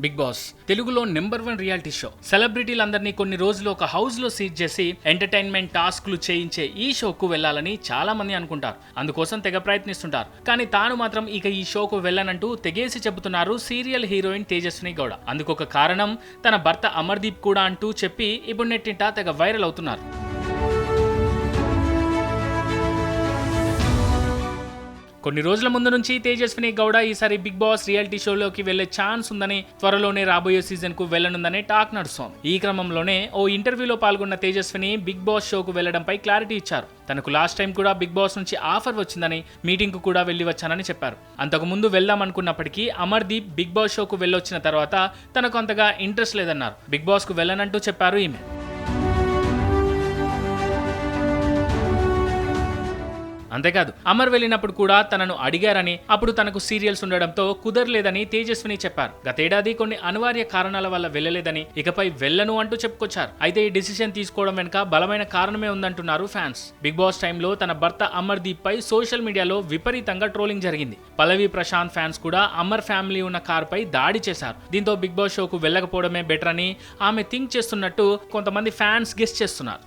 Big boss తెలుగులో number one reality show సెలబ్రిటీలందరినీ కొన్ని రోజులు ఒక హౌస్లో సీట్ చేసి ఎంటర్టైన్మెంట్ టాస్క్లు చేయించే ఈ షోకు వెళ్ళాలని చాలా మంది అనుకుంటారు. అందుకోసం తెగ ప్రయత్నిస్తుంటారు. కానీ తాను మాత్రం ఇక ఈ షోకు వెళ్ళనంటూ తెగేసి చెబుతున్నారు సీరియల్ హీరోయిన్ తేజస్విని గౌడ. అందుకొక కారణం తన భర్త అమర్దీప్ కూడా అంటూ చెప్పి ఇప్పుడు నెట్టింట తెగ వైరల్ అవుతున్నారు. కొన్ని రోజుల ముందు నుంచి తేజస్విని గౌడ ఈసారి బిగ్ బాస్ రియాలిటీ షోలోకి వెళ్ళే ఛాన్స్ ఉందని త్వరలోనే రాబోయే సీజన్కు వెళ్ళనుందని టాక్ నడుస్తోంది. ఈ క్రమంలోనే ఓ ఇంటర్వ్యూలో పాల్గొన్న తేజస్విని బిగ్ బాస్ షోకు వెళ్ళడంపై క్లారిటీ ఇచ్చారు. తనకు లాస్ట్ టైం కూడా బిగ్ బాస్ నుంచి ఆఫర్ వచ్చిందని మీటింగ్కు కూడా వెళ్ళి వచ్చానని చెప్పారు. అంతకు ముందు వెళ్దాం అనుకున్నప్పటికీ అమర్దీప్ బిగ్ బాస్ షోకు వెళ్ళొచ్చిన తర్వాత తనకు అంతగా ఇంట్రెస్ట్ లేదన్నారు. బిగ్ బాస్కు వెళ్ళనంటూ చెప్పారు ఈమె. అంతేకాదు అమర్ వెళ్ళినప్పుడు కూడా తనను అడిగారని అప్పుడు తనకు సీరియల్స్ ఉండడంతో కుదరలేదని తేజస్విని చెప్పారు. గతేడాది కొన్ని అనివార్య కారణాల వల్ల వెళ్ళలేదని ఇకపై వెళ్ళను అంటూ చెప్పుకొచ్చారు. అయితే ఈ డిసిషన్ తీసుకోవడం వెనుక బలమైన కారణమే ఉందంటున్నారు ఫ్యాన్స్. బిగ్ బాస్ టైంలో తన భర్త అమర్ దీప్ పై సోషల్ మీడియాలో విపరీతంగా ట్రోలింగ్ జరిగింది. పల్లవి ప్రశాంత్ ఫ్యాన్స్ కూడా అమర్ ఫ్యామిలీ ఉన్న కార్ పై దాడి చేశారు. దీంతో బిగ్ బాస్ షోకు వెళ్ళకపోవడమే బెటర్ అని ఆమె థింక్ చేస్తున్నట్టు కొంతమంది ఫ్యాన్స్ గెస్ట్ చేస్తున్నారు.